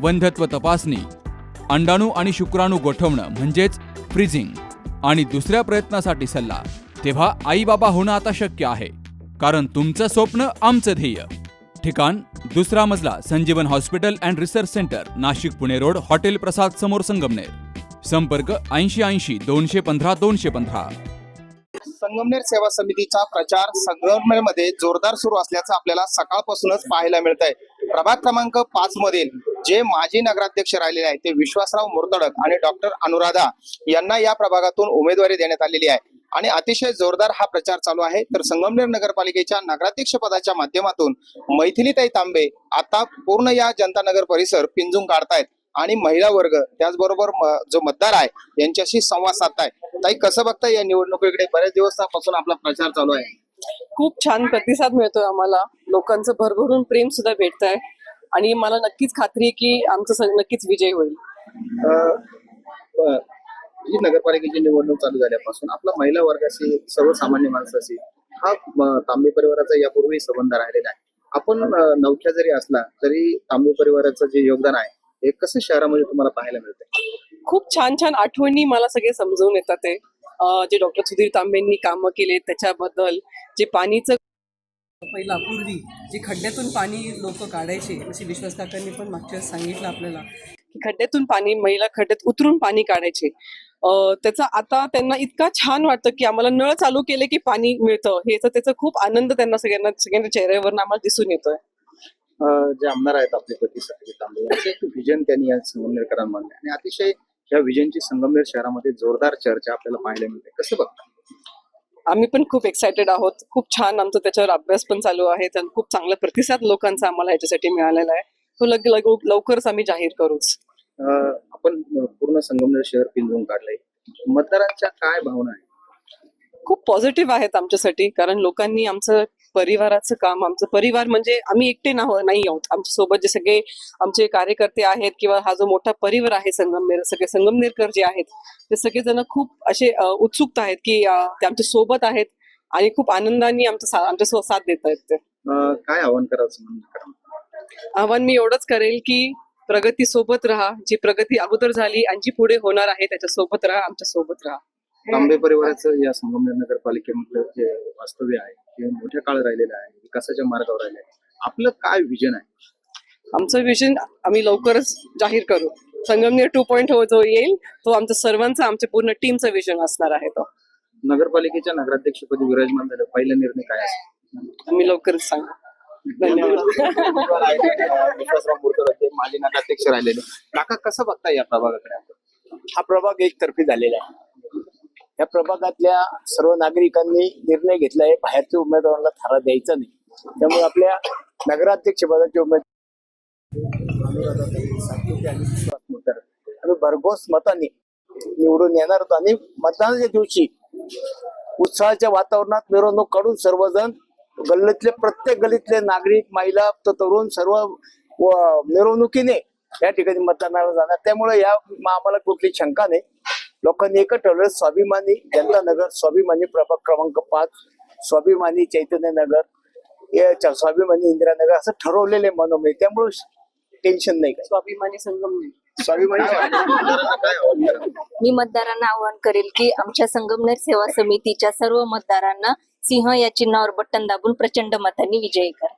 वंध्यत्व तपासणी अंडाणू आणि शुक्राणू गोठवणं म्हणजेच फ्रीजिंग आणि दुसऱ्या प्रयत्नासाठी सल्ला तेव्हा आई बाबा होणं आता शक्य आहे कारण तुमचं स्वप्न आमचं ध्येय. ठिकाण दुसरा मजला Sanjivan hospital and research centre Nashik Pune road hotel Prasad समोर संगमनेर. संपर्क ऐंशी ऐंशी दोनशे पंधरा दोनशे पंधरा. संगमनेर सेवा समितीचा प्रचार संगमनेरमध्ये जोरदार सुरू असल्याचं आपल्याला सकाळपासूनच पाहायला मिळत आहे प्रभाग क्रमांक पाच मधील जे माजी नगराध्यक्ष राहिलेले आहेत ते विश्वासराव मुरतडक आणि डॉक्टर अनुराधा यांना या प्रभागातून उमेदवारी देण्यात आलेली आहे. आणि अतिशय जोरदार हा प्रचार चालू आहे. तर संगमनेर नगरपालिकेच्या नगराध्यक्ष पदाच्या माध्यमातून मैथिलीताई तांबे आता पूर्ण या जनता नगर परिसर पिंजून काढतायत. आणि महिला वर्ग त्याचबरोबर म- जो मतदार आहे यांच्याशी संवाद साधताय ताई कसं बघताय या निवडणुकीकडे? बऱ्याच दिवसापासून आपला प्रचार चालू आहे. खूप छान प्रतिसाद मिळतोय आम्हाला. लोकांचं भरभरून प्रेम सुद्धा भेटत आहे आणि मला नक्कीच खात्री आहे की आमचा नक्कीच विजय होईल. ही नगरपालिकेची निवडणूक चालू झाल्यापासून आपला महिला वर्गाशी सर्वसामान्य माणसाशी हा तांबे परिवाराचा यापूर्वी संबंध राहिलेला आहे. आपण नवख्या जरी असला तरी तांबे परिवाराचं जे योगदान आहे हे कसं शहरामध्ये तुम्हाला पाहायला मिळतंय? खूप छान छान आठवणी मला सगळे समजवून येतात ते. जे डॉक्टर सुधीर तांबेंनी कामं केले त्याच्याबद्दल जे पाणीचं पहिला पूर्वी जे खड्ड्यातून पाणी लोक काढायचे असे विश्वास काकांनी पण मागच्या सांगितलं आपल्याला. की खड्ड्यातून पाणी महिला खड्ड्यात उतरून पाणी काढायचे. त्याचा आता त्यांना इतका छान वाटतं की आम्हाला नळ चालू केले की पाणी मिळतं. हे तर त्याचा खूप आनंद त्यांना सगळ्यांना सगळ्यांच्या चेहऱ्यावर आम्हाला दिसून येतोय. जे आमदार आहेत आपले पती तांबे विजन त्यांनी या संगमनेरकरांमध्ये आणि अतिशय या विजनची संगमनेर शहरामध्ये जोरदार चर्चा आपल्याला पाहायला मिळते. कसं बघता? आम्ही पण खूप एक्सायटेड आहोत. खूप छान आमचा त्याच्यावर अभ्यास पण चालू आहे. तर खूप चांगला प्रतिसाद लोकांचा आम्हाला ह्याच्यासाठी मिळालेला आहे. तो लग लग लवकरच आम्ही जाहीर करूच. आपण पूर्ण संगमनेर शहर पिंजून काढलंय. मतदारांच्या काय भावना आहे खूप पॉझिटिव्ह आहेत आमच्यासाठी. कारण लोकांनी आमचं परिवाराचं काम आमचं परिवार म्हणजे आम्ही एकटे नाहो नाही आहोत. आमच्यासोबत जे सगळे आमचे कार्यकर्ते आहेत किंवा हा जो मोठा परिवार आहे संगमनेर सगळे संगमनेरकर जे आहेत ते सगळेजण खूप असे अ, उत्सुक आहेत की ते आमच्यासोबत आहेत आणि खूप आनंदाने आमचं सा- आमच्या साथ देत आहेत ते. काय आव्हान करायचं आव्हान मी एवढंच करेल की प्रगती सोबत राहा जी प्रगती अगोदर झाली आणि जी पुढे होणार आहे त्याच्या सोबत राहा आमच्यासोबत राहा. तांबे परिवाराचं या संगमनेर नगरपालिकेमधलं जे वास्तव्य आहे ते मोठ्या काळ राहिलेलं आहे विकासाच्या मार्गावर राहिलं आहे आपलं काय विजन आहे? आमचं विजन आम्ही लवकरच जाहीर करू. संगमनेर टू पॉईंट हो जो येईल तो आमचं सर्वांचं आमच्या पूर्ण टीमचं विजन असणार आहे तो. नगरपालिकेच्या नगराध्यक्षपदी विराजमान झालं पहिला निर्णय काय असेल? आम्ही लवकरच सांगू. धन्यवाद. विश्वासराव मुर्तडक माजी नगराध्यक्ष राहिलेले. काका कसं बघताय या प्रभागाकडे आपण? हा प्रभाग एकतर्फी झालेला आहे. या प्रभागातल्या सर्व नागरिकांनी निर्णय घेतला आहे. बाहेरच्या उमेदवाराला थारा द्यायचा नाही. त्यामुळे आपल्या नगराध्यक्ष पदाचे उमेदवार आम्ही भरघोस मताने निवडून येणार होतो. आणि मतदानाच्या दिवशी उत्साहाच्या वातावरणात मिरवणूक काढून सर्वजण गल्लीतले प्रत्येक गल्लीतले नागरिक महिला तर तरुण सर्व व- मिरवणुकीने या ठिकाणी मतदानाला जाणार. त्यामुळे या आम्हाला कुठली शंका नाही. लोकांनी एकच ठरवलं स्वाभिमानी जनता नगर स्वाभिमानी प्रभाग क्रमांक पाच स्वाभिमानी चैतन्य नगर स्वाभिमानी इंदिरानगर असं ठरवलेले मनोमय. त्यामुळे टेन्शन नाही काय स्वाभिमानी कराल? मी मतदारांना आवाहन करेल की आमच्या संगमनेर सेवा समितीच्या सर्व मतदारांना सिंह या चिन्हावर बटन दाबून प्रचंड मतांनी विजयी करा.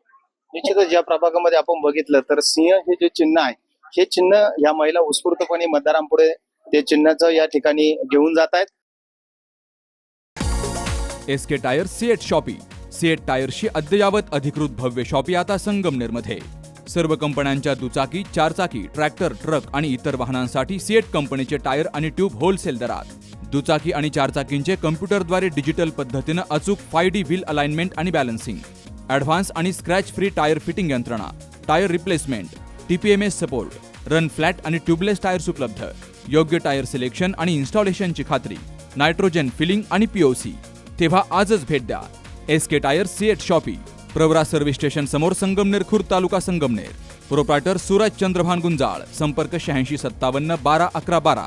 निश्चितच ज्या प्रभागामध्ये आपण बघितलं तर सिंह हे जे चिन्ह आहे हे चिन्ह या महिला उत्स्फूर्तपणे मतदारांपुढे ते चिन्हाचं या ठिकाणी घेऊन जात आहेत. S K tyre CEAT shoppe. CEAT टायरशी अद्ययावत अधिकृत भव्य शॉपी आता संगमनेरमध्ये. सर्व कंपन्यांच्या दुचाकी चारचाकी ट्रॅक्टर ट्रक आणि इतर वाहनांसाठी सीएट कंपनीचे टायर आणि ट्यूब होलसेल दरात. दुचाकी आणि चारचाकींचे कम्प्युटरद्वारे डिजिटल पद्धतीनं अचूक फाय डी व्हील अलाइनमेंट आणि बॅलन्सिंग. ॲडव्हान्स आणि स्क्रॅच फ्री टायर फिटिंग यंत्रणा. Tyre replacement. TPMS support. Run flat आणि ट्यूबलेस टायर्स उपलब्ध. योग्य टायर सिलेक्शन आणि इन्स्टॉलेशनची खात्री नायट्रोजन फिलिंग आणि पीओसी तेव्हा आजच भेट द्या. S K tyre CEAT shoppe Pravara service station समोर संगमनेर खुर्द तालुका संगमनेर. प्रोप्रायटर सूरज चंद्रभान गुंजाळ संपर्क शहाऐंशी सत्तावन्न बारा अकरा बारा.